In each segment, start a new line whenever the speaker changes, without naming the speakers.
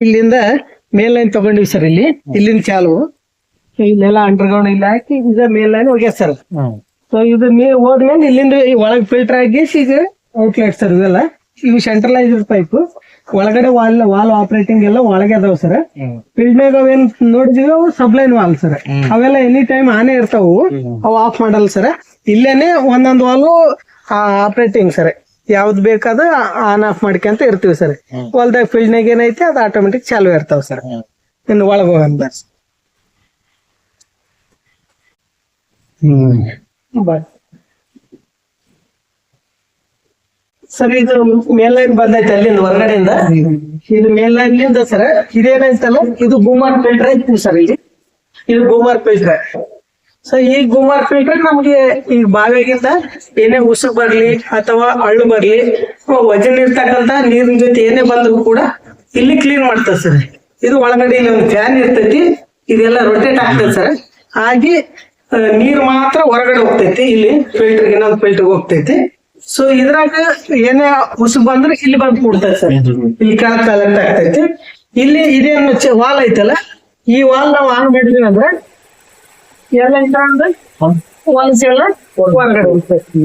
ಇಲ್ಲಿಂದ ಮೇಲ್ line ತಗೊಂಡಿವಿ sir ಇಲ್ಲಿ. ಇಲ್ಲಿಂದ ಚಾಲು. ಇಲ್ಲೆಲ್ಲ ಅಂಡರ್ಗ್ರೌಂಡ್ ಇಲ್ಲಿ. ಹಾಕಿ ಈಗ ಮೇಲ್ ಲೈನ್ ಹೋಗ್ಯ ಸರ್ ಸೊ ಇದು ಮೇ ಹೋದ್ಮೇಲೆ ಇಲ್ಲಿಂದ ಈ ಒಳಗ್ ಫಿಲ್ಟರ್ ಆಗಿ ಈಗ ಔಟ್ಲೆಟ್ ಸರ್ ಇದೆಲ್ಲ. ಇವು ಸೆಂಟ್ರಲೈಸ್ಡ್ ಪೈಪ್ ಒಳಗಡೆ ವಾಲ್ ವಾಲ್ ಆಪರೇಟಿಂಗ್ ಎಲ್ಲ ಒಳಗೆ ಅದಾವ ಸರ್ ಫಿಲ್ಡ್ನಾಗ ಅವೇನ್ ನೋಡಿದ್ವಿ ಅವು ಸಬ್ಲೈನ್ ವಾಲ್ ಸರ್ ಅವೆಲ್ಲ ಎನಿ ಟೈಮ್ ಆನೆ ಇರ್ತಾವು. ಅವು ಆಫ್ ಮಾಡಲ್ಲ ಸರ್ ಇಲ್ಲೇನೆ ಒಂದೊಂದ್ ವಾಲು ಆಪರೇಟಿಂಗ್ ಸರ್ ಯಾವ್ದು ಬೇಕಾದ ಆನ್ ಆಫ್ ಮಾಡ್ಕೊಂತ ಇರ್ತೀವಿ ಸರ್. ಹೊಲ್ದಾಗ ಫೀಲ್ಡ್ನಾಗ ಏನೈತಿ ಅದು ಆಟೋಮೆಟಿಕ್ ಚಾಲು ಇರ್ತಾವ ಸರ್. ಇನ್ನು ಒಳಗ್ ಹೋಗಂತ ಸರ್ ಇದು ಮೇಲ್ಲೈನ್ ಬಂದೈತೆ ಅಲ್ಲಿಂದ ಹೊರಗಡೆಯಿಂದ? ಇದು ಮೇಲ್ಲೈನ್ಲಿಂದ ಸರ್ ಇದೇನೈತಲ್ಲ? ಇದು ಬೂಮರ್ ಫಿಲ್ಟರ್ ಐತಿ ಸರ್ ಇಲ್ಲಿ. ಇದು ಬೂಮರ್ ಫಿಲ್ಟರ್ ಸೊ ಈ ಗುಮಾರ್ ಫಿಲ್ಟರ್ ನಮ್ಗೆ ಈ ಬಾವಿಯಾಗಿಂದ ಏನೇ ಉಸು ಬರ್ಲಿ ಅಥವಾ ಅಳ್ಳು ಬರ್ಲಿ ವಜನ್ ಇರ್ತಕ್ಕಂತ ನೀರಿನ ಜೊತೆ ಏನೇ ಬಂದ್ರು ಕೂಡ ಇಲ್ಲಿ ಕ್ಲೀನ್ ಮಾಡ್ತದೆ ಸರ್ ಇದು ಒಳಗಡೆ ಇಲ್ಲಿ ಒಂದು ಫ್ಯಾನ್ ಇರ್ತೈತಿ ಇದೆಲ್ಲ ರೊಟೇಟ್ ಆಗ್ತದೆ ಸರ್ ಹಾಗೆ ನೀರು ಮಾತ್ರ ಹೊರಗಡೆ ಹೋಗ್ತೈತಿ ಇಲ್ಲಿ ಫಿಲ್ಟರ್ ಇನ್ನೊಂದು ಫಿಲ್ಟರ್ ಹೋಗ್ತೈತಿ. ಸೊ ಇದ್ರಾಗ ಏನೇ ಉಸು ಬಂದ್ರೆ ಇಲ್ಲಿ ಬಂದು ಕೂಡ್ತೈತೆ ಸರ್ ಇಲ್ಲಿ ಕೆಳಗ್ ಕಲೆಕ್ಟ್ ಆಗ್ತೈತಿ. ಇಲ್ಲಿ ಇದೇನು ವಾಲ್ ಐತಲ್ಲ ಈ ವಾಲ್ ನಾವು ಆನ್ ಮಾಡಿದ್ವಿ ಅಂದ್ರೆ ಎಲ್ಲ ಹೊರಗಡೆ ಹೋಗ್ತೈತಿ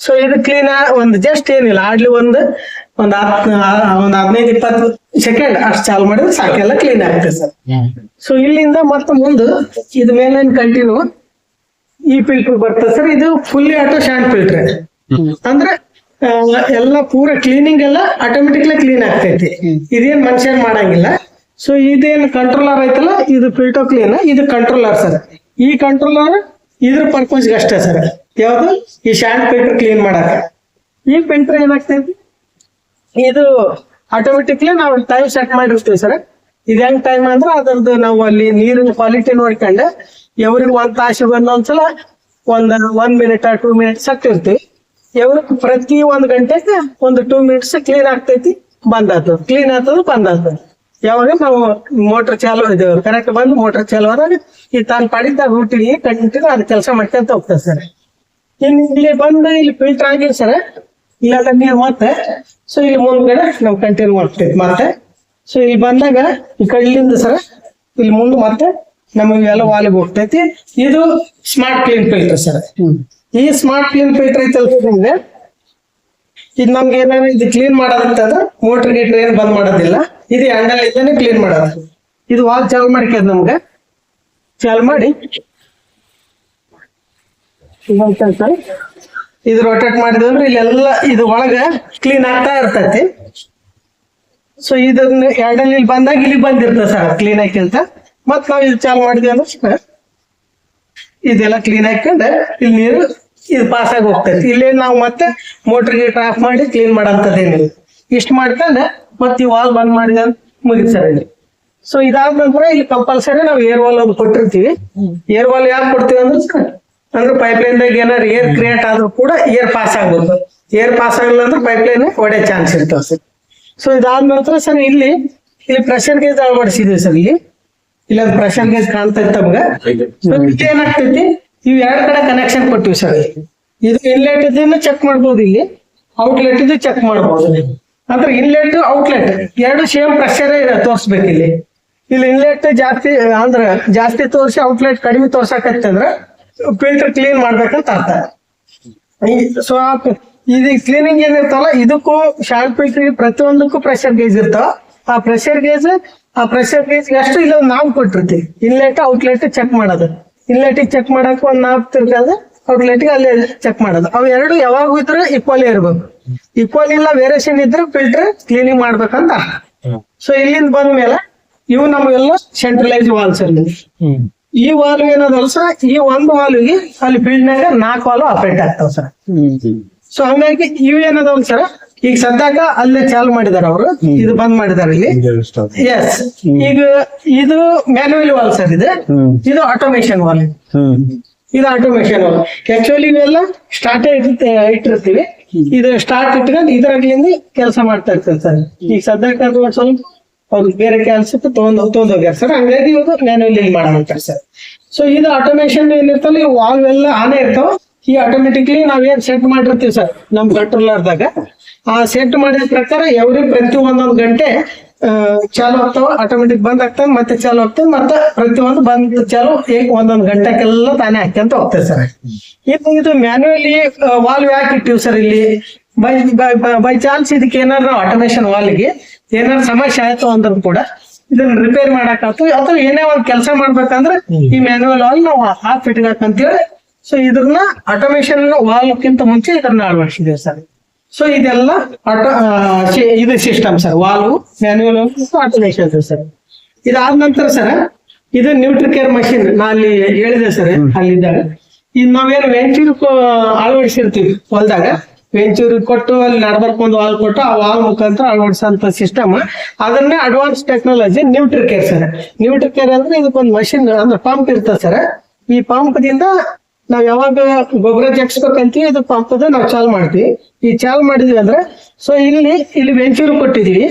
ಸೊ ಇದು ಕ್ಲೀನ್ ಒಂದು ಜಸ್ಟ್ ಏನಿಲ್ಲ. ಆಡ್ಲಿ ಒಂದು ಒಂದ್ ಹತ್ ಒಂದ್ ಹದಿನೈದು ಇಪ್ಪತ್ತು ಸೆಕೆಂಡ್ ಅಷ್ಟು ಚಾಲು ಮಾಡಿದ್ರೆ ಸಾಕೆಲ್ಲ ಕ್ಲೀನ್ ಆಗುತ್ತೆ ಸರ್ ಸೊ ಇಲ್ಲಿಂದ ಮತ್ತೆ ಮುಂದೆ ಇದ ಮೇಲೆ ಕಂಟಿನ್ಯೂ ಈ ಫಿಲ್ಟರ್ ಬರ್ತದೆ ಸರ್ ಇದು ಫುಲ್ಲಿ ಆಟೋ ಶಾಂಟ್ ಫಿಲ್ಟರ್ ಅಂದ್ರೆ ಎಲ್ಲ ಪೂರ ಕ್ಲೀನಿಂಗ್ ಎಲ್ಲ ಆಟೋಮೆಟಿಕ್ಲಿ ಕ್ಲೀನ್ ಆಗ್ತೈತಿ. ಇದೇನ್ ಮನುಷ್ಯನ್ ಮಾಡಂಗಿಲ್ಲ. ಸೊ ಇದೇನ್ ಕಂಟ್ರೋಲರ್ ಐತಲ್ಲ ಇದು ಫಿಲ್ಟರ್ ಕ್ಲೀನ್ ಇದು ಕಂಟ್ರೋಲರ್ ಸರ್ ಈ ಕಂಟ್ರೋಲರ್ ಇದ್ರ ಪರ್ಪಸ್ ಅಷ್ಟೇ ಸರ್ ಯಾವುದು? ಈ ಶಾಂಟ್ ಫಿಲ್ಟರ್ ಕ್ಲೀನ್ ಮಾಡಕ್ಕೆ. ಈ ಫಿಲ್ಟರ್ ಏನಾಗ್ತೈತಿ ಇದು? ಆಟೋಮೆಟಿಕ್ಲಿ ನಾವು ಟೈಮ್ ಸೆಟ್ ಮಾಡಿರ್ತೀವಿ ಸರ್ ಇದು ಹೆಂಗ್ ಟೈಮ್ ಅಂದ್ರೆ ಅದ್ರದ್ದು ನಾವು ಅಲ್ಲಿ ನೀರಿನ ಕ್ವಾಲಿಟಿ ನೋಡ್ಕೊಂಡು. ಎವ್ರಿಗೆ ಒಂದ್ ತಾಸು ಒಂದೊಂದ್ಸಲ ಒಂದ್ ಒನ್ ಮಿನಿಟ್ ಟೂ ಮಿನಿಟ್ಸ್ ಹಾಕ್ತಿರ್ತೀವಿ ಎವ್ರಿಗೆ ಪ್ರತಿ ಒಂದ್ ಗಂಟೆಗೆ ಒಂದು ಟೂ ಮಿನಿಟ್ಸ್ ಕ್ಲೀನ್ ಆಗ್ತೈತಿ, ಬಂದ್ ಕ್ಲೀನ್ ಆಗ್ತದ, ಬಂದ್ ಯಾವಾಗ ನಾವು ಮೋಟರ್ ಚಾಲು ಇದು ಕರೆಕ್ಟ್ ಬಂದು ಮೋಟರ್ ಚಾಲು ಆದಾಗ ಈ ತಾನು ಪಡಿದ ರೂಟಿಗೆ ಕಂಟಿನ್ಯೂ ಅದು ಕೆಲಸ ಮಾಡ್ಕೊಂತ ಹೋಗ್ತದೆ ಸರ್. ಇನ್ನು ಇಲ್ಲಿ ಬಂದು, ಇಲ್ಲಿ ಫಿಲ್ಟರ್ ಆಗಿಲ್ಲ ಸರ್. ಇಲ್ಲ ನೀರು ಮತ್ತೆ ಸೊ ಇಲ್ಲಿ ಮುಂದ್ಗಡೆ ನಾವು ಕಂಟಿನ್ಯೂ ಮಾಡ್ತೇವೆ ಮತ್ತೆ. ಸೊ ಇಲ್ಲಿ ಬಂದಾಗ ಈ ಕಡ್ಲಿಂದ ಸರ್, ಇಲ್ಲಿ ಮುಂದೆ ಮತ್ತೆ ನಮಗೆ ಎಲ್ಲ ವಾಲಿಗೆ ಹೋಗ್ತೈತಿ. ಇದು ಸ್ಮಾರ್ಟ್ ಕ್ಲೀನ್ ಫಿಲ್ಟರ್ ಸರ್. ಈ ಸ್ಮಾರ್ಟ್ ಕ್ಲೀನ್ ಫಿಲ್ಟರ್ ಐತಲ್ಲ ನಿಮ್ಗೆ? ಇದು ನಮ್ಗೆ ಏನಾರ ಇದು ಕ್ಲೀನ್ ಮಾಡೋದಂತಂದ್ರೆ ಮೋಟರ್ ಗೀಟರ್ ಏನು ಬಂದ್ ಮಾಡೋದಿಲ್ಲ. ಇದು ಹ್ಯಾಂಡಲ್ ಇದ್ದಾನೆ ಕ್ಲೀನ್ ಮಾಡೋದು. ಇದು ವಾಲ್ ಚಾಲು ಮಾಡ್ಕೇದ್ ನಮ್ಗೆ. ಚಾಲು ಮಾಡಿ. ಇದು ರೊಟೇಟ್ ಮಾಡಿದ್ರೆ ಇಲ್ಲೆಲ್ಲ ಇದು ಒಳಗ ಕ್ಲೀನ್ ಆಗ್ತಾ ಇರ್ತೈತಿ. ಸೊ ಇದನ್ನ ಹ್ಯಾಂಡಲ್ ಇಲ್ಲಿ ಬಂದಾಗ ಇಲ್ಲಿ ಬಂದಿರ್ತದೆ ಸರ್ ಕ್ಲೀನ್ ಹಾಕಿಂತ ಮತ್ತೆ ನಾವು ಇದು ಚಾಲು ಮಾಡಿದ್ವಿ ಅಂದ್ರೆ ಇದೆಲ್ಲ ಕ್ಲೀನ್ ಹಾಕೊಂಡು ಇಲ್ಲಿ ನೀರು ಇದು ಪಾಸ್ ಆಗಿ ಹೋಗ್ತೈತಿ. ಇಲ್ಲಿ ನಾವು ಮತ್ತೆ ಮೋಟರ್ ಗೀಟರ್ ಆಫ್ ಮಾಡಿ ಕ್ಲೀನ್ ಮಾಡಂತದೇನಿಲ್ಲ ಇಷ್ಟು ಮಾಡ್ಕೊಂಡ ಮತ್ತೆ ಈ ವಾಲ್ ಬಂದ್ ಮಾಡಿದ ಇಲ್ಲಿ. ಸೊ ಇದಾದ ನಂತರ ಇಲ್ಲಿ ಕಂಪಲ್ಸರಿ ನಾವು ಏರ್ ವಾಲ್ ಒಂದು ಕೊಟ್ಟಿರ್ತೀವಿ. ಏರ್ ವಾಲ್ ಯಾಕೆ ಕೊಡ್ತೀವಿ ಅಂದ್ರೆ ಅಂದ್ರೆ ಪೈಪ್ ಲೈನ್ ದಾಗ ಏನಾರು ಏರ್ ಕ್ರಿಯೇಟ್ ಆದ್ರೂ ಕೂಡ ಏರ್ ಪಾಸ್ ಆಗ್ಬೋದು ಏರ್ ಪಾಸ್ ಆಗಲಿಲ್ಲ ಅಂದ್ರೆ ಪೈಪ್ ಲೈನ್ ಒಡೆ ಚಾನ್ಸ್ ಇರ್ತಾವ ಸರ್. ಸೊ ಇದಾದ ನಂತರ ಸರ್ ಇಲ್ಲಿ ಇಲ್ಲಿ ಪ್ರೆಷರ್ ಗೇಜ್ ಅಳವಡಿಸಿದೀವಿ ಸರ್ ಇಲ್ಲಿ. ಇಲ್ಲ ಪ್ರೆಷರ್ ಗೇಜ್ ಕಾಣ್ತೈತೆ ತಮ್ಗೆ. ಏನಾಗ್ತೈತಿ ಇವ್ ಎರಡ್ ಕಡೆ ಕನೆಕ್ಷನ್ ಕೊಟ್ಟಿವಿ ಸರ್ ಇದು ಇನ್ಲೆಟ್ ಇದನ್ನು ಚೆಕ್ ಮಾಡ್ಬೋದು ಇಲ್ಲಿ. ಔಟ್ಲೆಟ್ ಇದು ಚೆಕ್ ಮಾಡ್ಬೋದು. ಅಂದ್ರೆ ಇನ್ಲೆಟ್ ಔಟ್ಲೆಟ್ ಎರಡು ಸೇಮ್ ಪ್ರೆಷರ್ ತೋರಿಸ್ಬೇಕು ಇಲ್ಲಿ. ಇಲ್ಲಿ ಇನ್ಲೆಟ್ ಜಾಸ್ತಿ, ಅಂದ್ರೆ ಜಾಸ್ತಿ ತೋರಿಸಿ ಔಟ್ಲೆಟ್ ಕಡಿಮೆ ತೋರ್ಸಕತ್ತೆ ಅಂದ್ರೆ ಫಿಲ್ಟರ್ ಕ್ಲೀನ್ ಮಾಡ್ಬೇಕಂತ ಅರ್ಥ. ಸೊ ಇದು ಕ್ಲೀನಿಂಗ್ ಏನಿರ್ತಲ್ಲ ಇದಕ್ಕೂ ಶಾರ್ಟ್ ಫಿಲ್ಟರ್ ಪ್ರತಿಯೊಂದಕ್ಕೂ ಪ್ರೆಷರ್ ಗೇಜ್ ಇರ್ತಾವ. ಆ ಪ್ರೆಷರ್ ಗೇಜ್ ಆ ಪ್ರೆಷರ್ ಗೇಜ್ ಎಷ್ಟು ಇಲ್ಲ ನಾವು ಕೊಟ್ಟಿರ್ತೀವಿ. ಇನ್ಲೆಟ್ ಔಟ್ಲೆಟ್ ಚೆಕ್ ಮಾಡೋದು ಇನ್ಲೆಟ್ ಚೆಕ್ ಮಾಡಕ್ ಒಂದ್ ನಾವ್ ಅವ್ರ ಔಟ್ಲೆಟ್ ಅಲ್ಲಿ ಚೆಕ್ ಮಾಡೋದು. ಅವ್ ಎರಡು ಯಾವಾಗ ಇದ್ರೆ ಈಕ್ವಲಿ ಇರ್ಬೇಕು. ಈಕ್ವಲ್ ಇಲ್ಲ ವೇರಿಯೇಷನ್ ಇದ್ರೆ ಫಿಲ್ಟರ್ ಕ್ಲೀನಿಂಗ್ ಮಾಡ್ಬೇಕಂತ ಸೊ ಇಲ್ಲಿಂದ ಬಂದ್ಮೇಲೆ ಇವು ನಮಗೆಲ್ಲ ಸೆಂಟ್ರಲೈಸ್ ವಾಲ್ಸ್ ಇರ್ಲಿ ಈ ವಾಲ್ ಏನದಲ್ಲ ಸರ್ ಈ ಒಂದು ವಾಲ್ಗೆ ಅಲ್ಲಿ ಫೀಲ್ಡ್ನಾಗ ನಾಲ್ಕು ವಾಲ್ವ್ ಆಪರೇಟ್ ಆಗ್ತಾವ ಸರ್. ಸೊ ಹಂಗಾಗಿ ಇವು ಏನದವಲ್ಲ ಸರ್ ಈಗ ಸದ್ಯಾಕ ಅಲ್ಲೇ ಚಾಲು ಮಾಡಿದಾರ ಅವರು. ಇದು ಬಂದ್ ಮಾಡಿದಾರೆ ಇಲ್ಲಿ. ಎಸ್ ಈಗ ಇದು ಮ್ಯಾನುವಲ್ ವಾಲ್ ಸರ್ ಇದು. ಇದು ಆಟೋಮೇಶನ್ ವಾಲ್ ಇದು ಆಟೋಮೇಶನ್ ವಾಲ್ ಆಕ್ಚುಲಿ ಇವೆಲ್ಲ ಸ್ಟಾರ್ಟ್ ಇಟ್ಟಿರ್ತೀವಿ. ಇದು ಸ್ಟಾರ್ಟ್ ಇಟ್ಕೊಂಡು ಇದರಾಗ್ಲಿಂದ ಕೆಲಸ ಮಾಡ್ತಾ ಇರ್ತೇವೆ ಸರ್ ಈಗ ಸದ್ಯಕ್ಕೆ ಅದು ಒಂದ್ ಸ್ವಲ್ಪ ಅವ್ರು ಬೇರೆ ಕೆಲ್ಸಕ್ಕೆ ತಗೊಂಡ್ ತಗೊಂಡ್ ಹೋಗ್ಯಾರ ಸರ್ ಹಂಗಾಗಿ ಇವಾಗ ಮ್ಯಾನುವಲ್ ಮಾಡೋಣ ಸರ್ ಸೊ ಇದು ಆಟೋಮೇಶನ್ ಏನಿರ್ತಲ್ಲ ಈ ವಾಲ್ವ್ ಎಲ್ಲ ಆನೆ ಇರ್ತಾವ. ಈ ಆಟೋಮೆಟಿಕ್ಲಿ ನಾವೇನ್ ಸೆಟ್ ಮಾಡಿರ್ತೀವಿ ಸರ್ ನಮ್ ಕಂಟ್ರೋಲರ್ದಾಗ ಆ ಸೆಟ್ ಮಾಡಿದ ಪ್ರಕಾರ ಎವ್ರಿ ಪ್ರತಿ ಒಂದೊಂದು ಗಂಟೆ ಚಾಲು ಆಗ್ತಾವ ಆಟೋಮೆಟಿಕ್ ಬಂದ್ ಆಗ್ತಾವ, ಮತ್ತೆ ಚಾಲು ಆಗ್ತದೆ ಮತ್ತೆ ಪ್ರತಿಯೊಂದು ಬಂದ್ ಚಾಲು ಒಂದೊಂದು ಗಂಟೆಗೆಲ್ಲ ತಾನೇ ಹಾಕ್ಯಂತ ಹೋಗ್ತದೆ ಸರ್ ಇದು ಇದು ಮ್ಯಾನ್ಯಲಿ ವಾಲ್ವ್ ಯಾಕೆ ಇಟ್ಟಿವಿ ಸರ್ ಇಲ್ಲಿ? ಬೈ ಬೈ ಚಾನ್ಸ್ ಇದಕ್ಕೆ ಏನಾರ ಆಟೋಮೇಶನ್ ವಾಲ್ಗೆ ಏನಾರ ಸಮಸ್ಯೆ ಆಯ್ತು ಅಂದ್ರೂ ಕೂಡ ಇದನ್ನ ರಿಪೇರ್ ಮಾಡಕ್ ಅಥವಾ ಏನೇ ಒಂದ್ ಕೆಲಸ ಮಾಡ್ಬೇಕಂದ್ರೆ ಈ ಮ್ಯಾನ್ಯಲ್ ವಾಲ್ ನಾವು ಹಾಫ್ ಇಟ್ಬೇಕಂತೇಳಿ ಸೊ ಇದನ್ನ ಆಟೋಮೇಶನ್ ವಾಲ್ಕ್ಕಿಂತ ಮುಂಚೆ ಇದನ್ನ ಅಳವಡಿಸಿದ್ದೇವೆ ಸರ್. ಸೊ ಇದೆಲ್ಲ ಆಟೋ ಇದು system sir. Valve manual automation sir. ಇದಾದ ನಂತರ ಸರ್ ಇದು ನ್ಯೂಟ್ರಿಕೇರ್ ಮಷಿನ್ ನಾ ಅಲ್ಲಿ ಹೇಳಿದೆ ಸರ್ ಅಲ್ಲಿದ್ದಾಗ. ಇದು ನಾವೇನು ವೆಂಚೂರ್ ಅಳವಡಿಸಿರ್ತೀವಿ ಹೊಲ್ದಾಗ. ವೆಂಚೂರ್ ಕೊಟ್ಟು ಅಲ್ಲಿ ನಡ್ಬರ್ಕ್ ಒಂದು ವಾಲ್ ಕೊಟ್ಟು ಆ ವಾಲ್ ಮುಖಾಂತರ ಅಳವಡಿಸೋಂತ ಸಿಸ್ಟಮ್ ಅದನ್ನೇ advance technology Nutricare sir. Nutricare ಅಂದ್ರೆ ಇದಕ್ಕೊಂದು ಮಷಿನ್ ಅಂದ್ರೆ ಪಂಪ್ ಇರ್ತದೆ ಸರ್. ಈ ಪಂಪ್ ದಿಂದ ನಾವ್ ಯಾವಾಗ ಗೊಬ್ಬರ ಜಗ್ಸ್ಬೇಕಂತೀವಿ ಇದು ಪಂಪ್ ನಾವು ಚಾಲ್ ಮಾಡ್ತೀವಿ. ಈ ಚಾಲ್ ಮಾಡಿದ್ವಿ ಅಂದ್ರೆ ಸೊ ಇಲ್ಲಿ ಇಲ್ಲಿ ವೆಂಚೂರ್ ಕೊಟ್ಟಿದೀವಿ.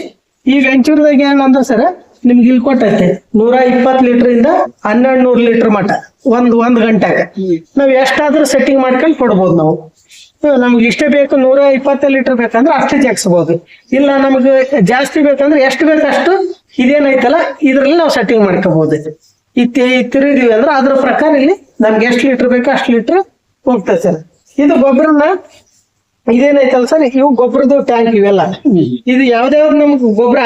ಈ ವೆಂಚೂರ್ದಾಗ ಏನಂದ್ರೆ ಸರ್, ನಿಮ್ಗೆ ಇಲ್ಲಿ ಕೊಟ್ಟೈತೆ. ನೂರ ಇಪ್ಪತ್ ಲೀಟರ್ ಇಂದ ಹನ್ನೆರಡು ನೂರು ಲೀಟರ್ ಮಟ ಒಂದ್ ಒಂದ್ ಗಂಟೆಗೆ. ನಾವ್ ಎಷ್ಟಾದ್ರೂ ಸೆಟ್ಟಿಂಗ್ ಮಾಡ್ಕೊಂಡು ಕೊಡ್ಬೋದು ನಾವು. ನಮ್ಗೆ ಇಷ್ಟೇ ಬೇಕು ನೂರ ಇಪ್ಪತ್ತು ಲೀಟರ್ ಬೇಕಂದ್ರೆ ಅಷ್ಟೇ ಜಗ್ಸ್ಬೋದು ಇಲ್ಲ ನಮ್ಗೆ ಜಾಸ್ತಿ ಬೇಕಂದ್ರೆ ಎಷ್ಟು ಬೇಕಷ್ಟು ಇದೇನೈತಲ್ಲ ಇದ್ರಲ್ಲಿ ನಾವು ಸೆಟ್ಟಿಂಗ್ ಮಾಡ್ಕೋಬಹುದು ಇತ್ತೀವಿ ಅಂದ್ರೆ ಅದ್ರ ಪ್ರಕಾರ ಇಲ್ಲಿ ನಮ್ಗೆ ಎಷ್ಟು ಲೀಟರ್ ಬೇಕು ಅಷ್ಟು ಲೀಟರ್ ಹೋಗ್ತದೆ ಸರ್ ಇದು ಗೊಬ್ಬರನ ಇದೇನೈತಲ್ಲ ಸರ್ ಇವು ಗೊಬ್ಬರದ ಟ್ಯಾಂಕ್ ಇವೆಲ್ಲ. ಇದು ಯಾವ್ದಾವ್ದು ನಮ್ಗೆ ಗೊಬ್ಬರ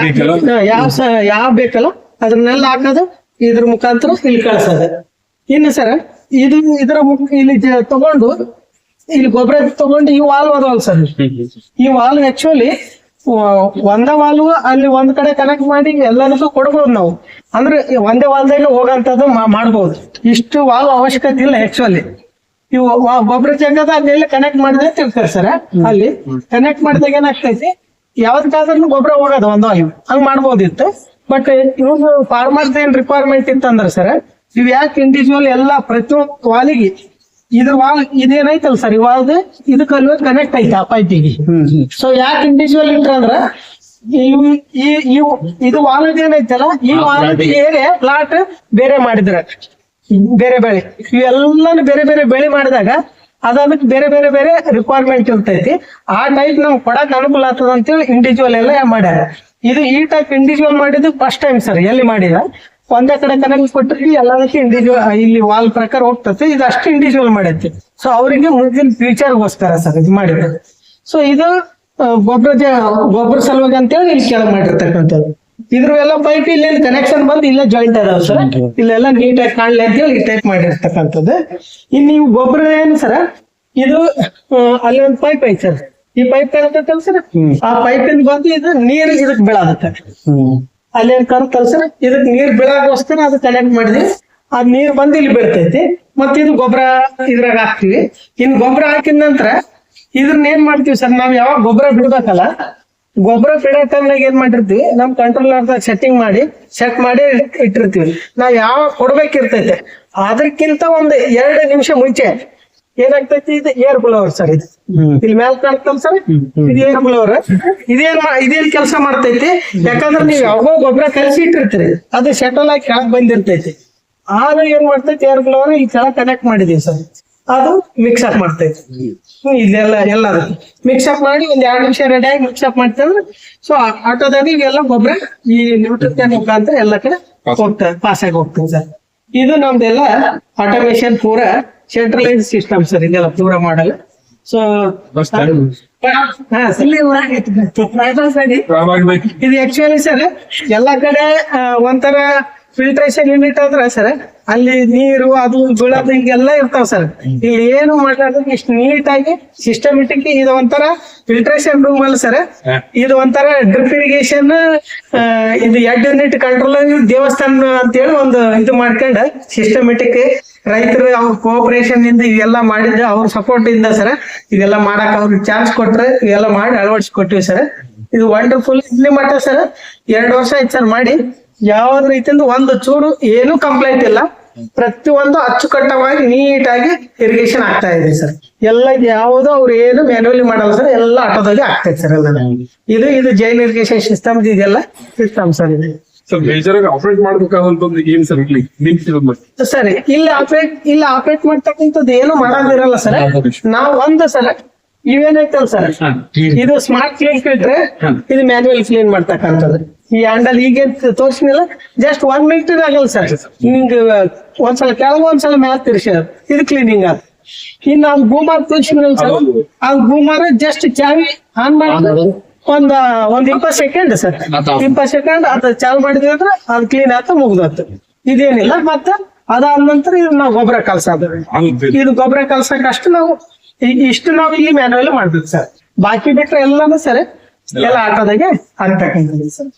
ಯಾವ ಯಾವ ಬೇಕಲ್ಲ? ಅದನ್ನೆಲ್ಲ ಹಾಕೋದು ಇದ್ರ ಮುಖಾಂತರ ಇಲ್ಲಿ ಕಳ್ಸೋದು. ಇನ್ನು ಸರ್ ಇದು ಇದರ ಮುಖ ಇಲ್ಲಿ ತಗೊಂಡು ಇಲ್ಲಿ ಗೊಬ್ಬರ ತಗೊಂಡು ಈ ವಾಲ್ವ್ ಅದಾವಲ್ಲ ಸರ್ ಈ ವಾಲ್ವ್ ಆಕ್ಚುಲಿ ಒಂದೇ ವಾಲ್ವ್ ಅಲ್ಲಿ ಒಂದ್ ಕಡೆ ಕನೆಕ್ಟ್ ಮಾಡಿ ಎಲ್ಲರಿಗೂ ಕೊಡ್ಬೋದು ನಾವು. ಅಂದ್ರೆ ಒಂದೇ ವಾಲ್ದಲ್ಲಿ ಹೋಗಂತದ್ದು ಮಾಡ್ಬೋದು. ಇಷ್ಟು ವಾಲ್ ಅವಶ್ಯಕತೆ ಇಲ್ಲ ಆಕ್ಚುಲಿ ಇವು ಗೊಬ್ಬರ ಜಗದ ಅಲ್ಲೆಲ್ಲ ಕನೆಕ್ಟ್ ಮಾಡಿದ್ರೆ ತಿಳ್ತಾರೆ ಸರ್, ಅಲ್ಲಿ. ಕನೆಕ್ಟ್ ಮಾಡಿದಾಗ ಏನಾಗ್ತೈತಿ? ಯಾವ್ದಕ್ಕಾದ್ರೂ ಗೊಬ್ಬರ ಹೋಗೋದು ಒಂದು ಹಂಗ್ ಮಾಡ್ಬೋದಿತ್ತು. ಬಟ್ ಇವ್ರು ಫಾರ್ಮರ್ಸ್ ಏನ್ ರಿಕ್ವೈರ್ಮೆಂಟ್ ಇತ್ತಂದ್ರೆ ಸರ್ ಇವ್ ಯಾಕೆ ಇಂಡಿವಿಜುವಲ್ ಎಲ್ಲಾ ಪ್ರತಿಯೊಂದು ವಾಲಿಗೆ ಇದ್ರ ವಾಲ್ ಇದೇನೈತಲ್ಲ ಸರ್ ಇವಾಗ ಇದಕ್ಕಲ್ವ ಕನೆಕ್ಟ್ ಐತೆ ಆ ಪೈಪಿಗೆ. ಸೊ ಯಾಕೆ ಇಂಡಿವಿಜುವಲ್ ಇಟ್ರಂದ್ರ ಅಂದ್ರ ಈ ಇವು ಇದು ವಾಲ್ ಏನೈತಲ್ಲ ಈ ವಾಲ್ ಏರಿಯಾ ಪ್ಲಾಟ್ ಬೇರೆ ಮಾಡಿದ್ರ. ಬೇರೆ ಬೆಳೆ. ಇವೆಲ್ಲಾನು ಬೇರೆ ಬೇರೆ ಬೆಳೆ ಮಾಡಿದಾಗ ಅದ್ ಅದಕ್ಕೆ ಬೇರೆ ಬೇರೆ ಬೇರೆ ರಿಕ್ವೈರ್ಮೆಂಟ್ ಇರ್ತೈತಿ. ಆ ಟೈಪ್ ನಮ್ಗೆ ಕೊಡಕ್ ಅನುಕೂಲ ಆಗ್ತದ ಅಂತೇಳಿ ಇಂಡಿವಿಜುವಲ್ ಎಲ್ಲ ಮಾಡ್ಯಾರ. ಇದು ಈ ಟೈಪ್ ಇಂಡಿವಿಜುವಲ್ ಮಾಡಿದ್ದು ಫಸ್ಟ್ ಟೈಮ್ ಸರ್ ಎಲ್ಲಿ ಮಾಡಿದ? ಒಂದೇ ಕಡೆ ಕನೆಕ್ಟ್ ಕೊಟ್ಟಿರ್ತೀವಿ ಎಲ್ಲದಕ್ಕೆ ಇಂಡಿವಿಜುವಲ್ ಇಲ್ಲಿ ವಾಲ್ ಪ್ರಕಾರ ಹೋಗ್ತದೆ ಇದು ಅಷ್ಟು ಇಂಡಿವಿಜುವಲ್ ಮಾಡೈತಿ. ಸೊ ಅವರಿಗೆ ಮುಂದಿನ ಫ್ಯೂಚರ್ಗೋಸ್ಕರ ಸರ್ ಇದು ಮಾಡಿದ್ರು ಸೊ ಇದು ಗೊಬ್ಬರ ಗೊಬ್ಬರ ಸಲುವಾಗಿ ಅಂತೇಳಿ ಇಲ್ಲಿ ಕೆಳಗೆ ಮಾಡಿರ್ತಕ್ಕಂಥದ್ದು. ಇದ್ರ ಎಲ್ಲ ಪೈಪ್ ಇಲ್ಲಿ ಕನೆಕ್ಷನ್ ಬಂದು ಇಲ್ಲೇ ಜಾಯಿಂಟ್ ಅದಾವ ಸರ್. ಇಲ್ಲೆಲ್ಲ ನೀಟಾಗಿ ಕಾಣಲಿ ಅಂತೇಳಿ ಈ ಟೈಪ್ ಮಾಡಿರ್ತಕ್ಕಂಥದ್ದು. ಇನ್ನು ನೀವು ಗೊಬ್ಬರ ಏನು ಸರ್? ಇದು ಅಲ್ಲಿ ಒಂದು ಪೈಪ್ ಐತೆ ಸರ್. ಈ ಪೈಪ್ ಏನಂತ ಸರ್? ಆ ಪೈಪ್ ಇಂದ ಬಂದು ಇದು ನೀರು ಇದಕ್ಕೆ ಬೀಳಾಗುತ್ತೆ. ಅಲ್ಲೇನ್ ಕರ್ ಸರ್ ಇದಕ್ ನೀರ್ ಬೀಳಾಗೋಸ್ಕರ ಅದು ಕಲೆಕ್ಟ್ ಮಾಡಿದ್ವಿ. ಆ ನೀರ್ ಬಂದು ಇಲ್ಲಿ ಬೀಳ್ತೈತಿ ಮತ್ತೆ ಇದು ಗೊಬ್ಬರ ಇದ್ರಾಗ ಹಾಕ್ತಿವಿ. ಇನ್ ಗೊಬ್ಬರ ಹಾಕಿದ ನಂತರ ಇದ್ರನ್ನ ಏನ್ ಮಾಡ್ತೀವಿ ಸರ್, ನಾವ್ ಯಾವಾಗ ಗೊಬ್ಬರ ಬಿಡ್ಬೇಕಲ್ಲ ಗೊಬ್ಬರ ಬಿಡೋ ಟೈಮ್ನಾಗ ಏನ್ ಮಾಡಿರ್ತೀವಿ, ನಮ್ ಕಂಟ್ರೋಲರ್ದಾಗ ಸೆಟ್ಟಿಂಗ್ ಮಾಡಿ ಸೆಟ್ ಮಾಡಿ ಇಟ್ಟಿರ್ತೀವಿ. ನಾವ್ ಯಾವಾಗ ಕೊಡ್ಬೇಕಿರ್ತೈತೆ, ಅದಕ್ಕಿಂತ ಒಂದ್ ಎರಡು ನಿಮಿಷ ಮುಂಚೆ ಏನಾಗ್ತೈತಿ? ಇದು ಏರ್ ಬ್ಲೋವರ್ ಸರ್ ಇದು. ಇಲ್ಲಿ ಮ್ಯಾಲ್ ಕಾಣ್ತಲ್ಲ ಸರ್ ಇದು ಏರ್ ಬ್ಲೋವರ್ ಇದೇನ್ ಇದೇನ್ ಕೆಲಸ ಮಾಡ್ತೈತಿ? ಯಾಕಂದ್ರೆ ನೀವು ಯಾವಾಗೋ ಗೊಬ್ಬರ ಕಲಸಿ ಇಟ್ಟಿರ್ತೀರಿ. ಅದು ಶಟಲ್ ಆಗಿ ಕೆಳಗ್ ಬಂದಿರ್ತೈತಿ. ಆಗ ಏನ್ ಮಾಡ್ತೈತಿ? ಏರ್ ಬ್ಲೋವರ್ ಈ ಕೆಳಗ್ ಕನೆಕ್ಟ್ ಮಾಡಿದೀವಿ ಸರ್ ಅದು ಮಿಕ್ಸ್ ಅಪ್ ಮಾಡ್ತೈತಿ. ಹ್ಮ್, ಇದೆಲ್ಲ ಎಲ್ಲ ಮಿಕ್ಸ್ ಅಪ್ ಮಾಡಿ ಒಂದ್ ಎರಡು ನಿಮಿಷ ರೆಡಿ ಆಗಿ ಮಿಕ್ಸ್ ಅಪ್ ಮಾಡ್ತಂದ್ರೆ ಸೊ ಆಟೋದಾಗ ಇವೆಲ್ಲ ಗೊಬ್ಬರ ಈ ನ್ಯೂಟ್ರಿಷನ್ ಮುಖಾಂತರ ಎಲ್ಲ ಕಡೆ ಹೋಗ್ತಾ ಪಾಸ್ ಆಗಿ ಹೋಗ್ತದೆ ಸರ್ ಇದು ನಮ್ದೆಲ್ಲ ಆಟೋಮೇಶನ್ ಪೂರ ಸೆಂಟ್ರಲೈಸ್ ಸಿಸ್ಟಮ್ ಸರ್ ಇದೆಲ್ಲ ಪೂರ ಮಾಡಲ್ ಸೊ ಇದು ಆಕ್ಚುಲಿ ಸರ್ ಎಲ್ಲಾ ಕಡೆ ಆ, ಒಂಥರ ಫಿಲ್ಟ್ರೇಷನ್ ಯೂನಿಟ್ ಆದ್ರೆ ಸರ್ ಅಲ್ಲಿ ನೀರು ಅದು ಬೀಳೋದು ಹಿಂಗೆಲ್ಲ ಇರ್ತಾವ ಸರ್. ಇಲ್ಲಿ ಏನು ಮಾತಾಡೋದು ಇಷ್ಟು ನೀಟಾಗಿ ಸಿಸ್ಟಮೆಟಿಕ್ ಇದು ಒಂಥರ ಫಿಲ್ಟ್ರೇಷನ್ ರೂಮ್ ಅಲ್ಲ ಸರ್. ಇದು ಒಂಥರ ಡ್ರಿಪ್ ಇರಿಗೇಷನ್ ಇದು ಎರಡು ಯೂನಿಟ್ ಕಂಟ್ರೋಲ್ ದೇವಸ್ಥಾನ ಅಂತೇಳಿ ಒಂದು ಇದು ಮಾಡ್ಕೊಂಡು ಸಿಸ್ಟಮೆಟಿಕ್ ರೈತರು ಅವ್ರ ಕೋಆಪರೇಷನ್ ಇಂದ ಇವೆಲ್ಲ ಮಾಡಿದ್ರೆ ಅವ್ರ ಸಪೋರ್ಟ್ ಇಂದ ಸರ್ ಇದೆಲ್ಲ ಮಾಡಕ್ ಅವ್ರಿಗೆ ಚಾನ್ಸ್ ಕೊಟ್ರೆ ಇವೆಲ್ಲ ಮಾಡಿ ಅಳವಡಿಸಿ ಅಳವಡಿಸ್ಕೊಟ್ಟಿವಿ ಸರ್. ಇದು ವಂಡರ್ಫುಲ್ ಇಲ್ಲಿ ಮಟ್ಟ ಸರ್. ಎರಡು ವರ್ಷ ಆಯ್ತು ಸರ್ ಮಾಡಿ. ಯಾವ್ದು ರೀತಿಯಿಂದ ಒಂದು ಚೂರು ಏನು ಕಂಪ್ಲೇಂಟ್ ಇಲ್ಲ. ಪ್ರತಿಯೊಂದು ಅಚ್ಚುಕಟ್ಟವಾಗಿ ನೀಟಾಗಿ ಇರಿಗೇಷನ್ ಆಗ್ತಾ ಇದೆ ಸರ್. ಎಲ್ಲ ಯಾವುದು ಅವ್ರು ಏನು ಮ್ಯಾನ್ಯುವಲಿ ಮಾಡಲ್ಲ ಸರ್. ಎಲ್ಲ ಆಟೋದಾಗೆ ಆಗ್ತೈತೆ ಸರ್ ಎಲ್ಲ ಇದು ಇದು ಜೈನ್ ಇರಿಗೇಷನ್ ಸಿಸ್ಟಮ್ ಇದೆಲ್ಲ ಸಿಸ್ಟಮ್ ಸರ್ ಇದೆ.
ಆಪರೇಟ್ ಮಾಡ್ಬೇಕಾದಂತಂದ್ರೆ ಏನ್ ಸರ್ ಇಲ್ಲಿ.
ಆಪರೇಟ್ ಇಲ್ಲಿ ಆಪರೇಟ್ ಮಾಡ್ತಕ್ಕಂಥದ್ದು ಏನು ಮಾಡೋದಿರಲ್ಲ ಸರ್. ನಾವು ಒಂದು ಸಲ ಇವೇನೈತಲ್ಲ ಸರ್? ಇದು ಸ್ಮಾರ್ಟ್ ಕ್ಲೀನ್ ಫಿಲ್ಟರ್ ಇದು ಮ್ಯಾನ್ಯುವಲ್ ಕ್ಲೀನ್ ಮಾಡ್ತಕ್ಕಂಥದ್ದು. ಈ ಹ್ಯಾಂಡಲ್ ಈಗ ತೋರ್ಸಿನಿಲ್ಲ ಜಸ್ಟ್ ಒನ್ ಮಿನಿಟ್ ಆಗಲ್ಲ ಸರ್ ಹಿಂಗ ಒಂದ್ಸಲ ಕೆಳಗ ಒಂದ್ಸಲ ಮ್ಯಾಲ ಸರ್ ಇದು ಕ್ಲೀನಿಂಗ್ ಅದು. ಇನ್ನು ಅದು ಬೂಮಾರ್ ತೋರ್ಸಿನಲ್ಲ ಸರ್
ಆ
ಅದು ಬೂಮಾರ್ ಜಸ್ಟ್ ಚಾವಿ ಆನ್ ಮಾಡಿ ಒಂದ್ ಒಂದ್ ಇಪ್ಪತ್ ಸೆಕೆಂಡ್ ಸರ್. ಇಪ್ಪತ್ ಸೆಕೆಂಡ್ ಅದು ಚಾಲು ಮಾಡಿದ್ವಿ ಅಂದ್ರೆ ಅದು ಕ್ಲೀನ್ ಆತ ಮುಗ್ದತ್ತು ಇದೇನಿಲ್ಲ ಮತ್ತೆ ಅದಾದ ನಂತರ ಇದು ನಾವು ಗೊಬ್ಬರ ಕಲ್ಸೋದು. ಇದು ಗೊಬ್ಬರ ಕಲ್ಸಕ್ ಅಷ್ಟು ನಾವು ಇಷ್ಟು ನಾವು ಇಲ್ಲಿ ಮ್ಯಾನುವಲ್ ಮಾಡ್ಬೇಕು ಸರ್ ಬಾಕಿ ಬಿಟ್ರೆ ಎಲ್ಲಾನು ಸರ್. ಎಲ್ಲ ಆಟೋದಾಗೆ ಆಗ್ತಕ್ಕಂಥದ್ದು ಸರ್